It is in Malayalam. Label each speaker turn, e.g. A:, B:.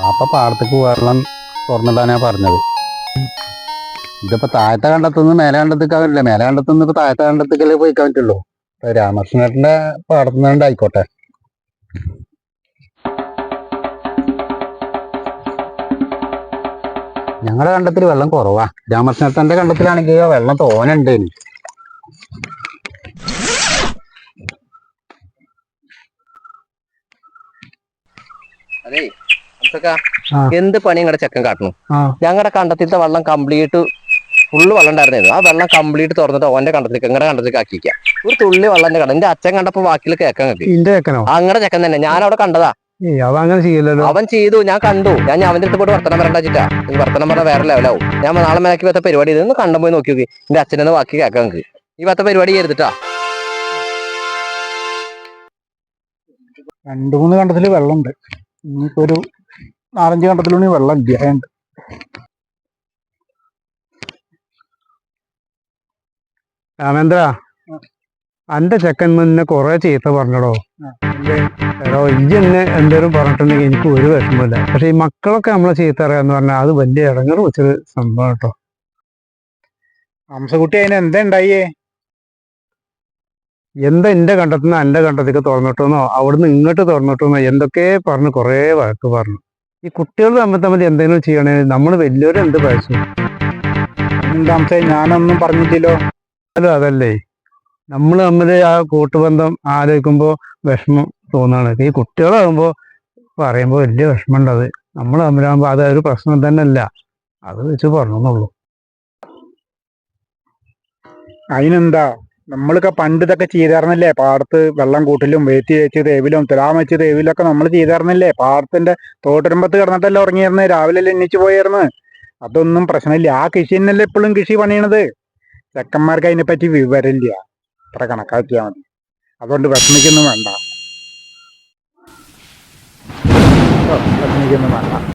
A: വാപ്പ പാടത്തേക്ക് വെള്ളം തുറന്നിടാനാ പറഞ്ഞത്. ഇതിപ്പോ താഴത്തെ കണ്ടത്തുനിന്ന് മേലെ കണ്ടത്തേക്കാവില്ല? മേലെ കണ്ടത്തുനിന്ന് ഇപ്പൊ താഴത്തെ കണ്ടത്തേക്കല്ലേ പോയിക്കാൻ പറ്റുള്ളൂ. രാമകൃഷ്ണേട്ടന്റെ പാടത്തുനിന്നുകൊണ്ട് ആയിക്കോട്ടെ ഞങ്ങളുടെ കണ്ടത്തിൽ വെള്ളം കുറവാ. രാമകൃഷ്ണേട്ടന്റെ കണ്ടത്തിലാണെങ്കിൽ വെള്ളം തോനുണ്ട്.
B: അതേ. അംസക്കാ, എന്ത് പണി ഇങ്ങടെ ചെക്കൻ കാട്ടണു. ഞങ്ങളുടെ കണ്ടത്തിലത്തെ വെള്ളം കംപ്ലീറ്റ് ഫുള്ള് വെള്ളം ഉണ്ടായിരുന്നു ആ വെള്ളം കംപ്ലീറ്റ് തുറന്നിട്ട് ഓന്റെ കണ്ടത്തിലേക്ക് ഇങ്ങടെ കണ്ടത്തിലേക്ക് ആക്കിക്കാം ഒരു തുള്ളി വെള്ളം കണ്ട. എന്റെ അച്ഛൻ കണ്ടപ്പോ വാക്കിൽ
C: ഇന്റെ
B: അങ്ങടെ ചെക്കൻ തന്നെ. ഞാൻ അവിടെ കണ്ടതാ
C: അങ്ങനെ ചെയ്യില്ലല്ലോ.
B: അവൻ ചെയ്തു. ഞാൻ കണ്ടു. ഞാൻ അവന്റെ അടുത്ത് പോയിട്ട് വർത്തനം പറയണ്ട വെച്ചിട്ടാ വർത്തനം പറഞ്ഞ വേറെ ലെവലാവും ഞാൻ നാളെ മേലാക്കി പത്ത പരിപാടി ഇതൊന്ന് കണ്ടു പോയി നോക്കി നോക്കി. എന്റെ അച്ഛനെ വാക്കി കേൾക്കാൻ നിനക്ക് ഈ പത്ത പരിപാടി ചെയ്തിട്ടാ
A: രണ്ടു മൂന്ന് കണ്ടത്തിൽ വെള്ളമുണ്ട്. ഇനിയിപ്പോ ഒരു നാലഞ്ച് കണ്ടത്തിലൂടെ വെള്ളം ഇല്ലാണ്ട്
C: രാമേന്ദ്ര അന്റെ ചെക്കൻ മുന്നെ കൊറേ ചീത്ത പറഞ്ഞടോ. എടോ ഇജ്ജ് എന്നെ എന്തേലും പറഞ്ഞിട്ടുണ്ടെങ്കിൽ എനിക്ക് ഒരു വിഷമമില്ല പക്ഷെ ഈ മക്കളൊക്കെ നമ്മളെ ചീത്ത അറിയാന്ന് പറഞ്ഞാൽ അത് വലിയ ഇടങ്ങറ് വെച്ചൊരു സംഭവം കേട്ടോ.
A: ഹംസകുട്ടി അതിന് എന്താ ഉണ്ടായേ?
C: എന്താ എന്റെ കണ്ടെത്തുന്ന എന്റെ കണ്ടത്തേക്ക് തുറന്നിട്ടോന്നോ? അവിടുന്ന് ഇങ്ങോട്ട് തുറന്നിട്ടോന്നോ? എന്തൊക്കെ പറഞ്ഞു കുറേ വഴക്ക് പറഞ്ഞു. ഈ കുട്ടികൾ തമ്മിൽ തമ്മിൽ എന്തെങ്കിലും ചെയ്യണേ നമ്മൾ വലിയവരും എന്ത് പഴച്ചു
A: എന്താ ഹംസേ ഞാനൊന്നും പറഞ്ഞിട്ടില്ലല്ലോ
C: അല്ല അതല്ലേ. നമ്മൾ തമ്മിൽ ആ കൂട്ടുബന്ധം ആലോചിക്കുമ്പോൾ വിഷമം തോന്നുകയാണ് ഈ കുട്ടികളാകുമ്പോൾ പറയുമ്പോൾ വലിയ വിഷമമുണ്ട് അത്. നമ്മൾ തമ്മിലാകുമ്പോൾ അത് ഒരു പ്രശ്നം തന്നെ അല്ല അത് വെച്ച് പറഞ്ഞെന്നുള്ളൂ.
A: അതിനെന്താ? നമ്മളൊക്കെ പണ്ട് ഇതൊക്കെ ചെയ്തായിരുന്നല്ലേ? പാടത്ത് വെള്ളം കൂട്ടിലും വേത്തി വെച്ച് തേവിലും തുലാം വെച്ച് തേവിലൊക്കെ നമ്മൾ ചെയ്തായിരുന്നല്ലേ? പാടത്തിന്റെ തോട്ടുരമ്പത്ത് കിടന്നിട്ടല്ലേ ഉറങ്ങിയിരുന്നത് രാവിലെ എണ്ണിച്ച് പോയായിരുന്നു? അതൊന്നും പ്രശ്നമില്ല. ആ കൃഷി തന്നെയല്ലേ ഇപ്പോഴും കൃഷി പണിയണത്? ചെക്കന്മാർക്ക് അതിനെപ്പറ്റി വിവരമില്ല. അത്ര കണക്കാക്കിയാൽ മതി. അതുകൊണ്ട് വിഷമിക്കൊന്നും വേണ്ട. വിഷമിക്കൊന്നും വേണ്ട.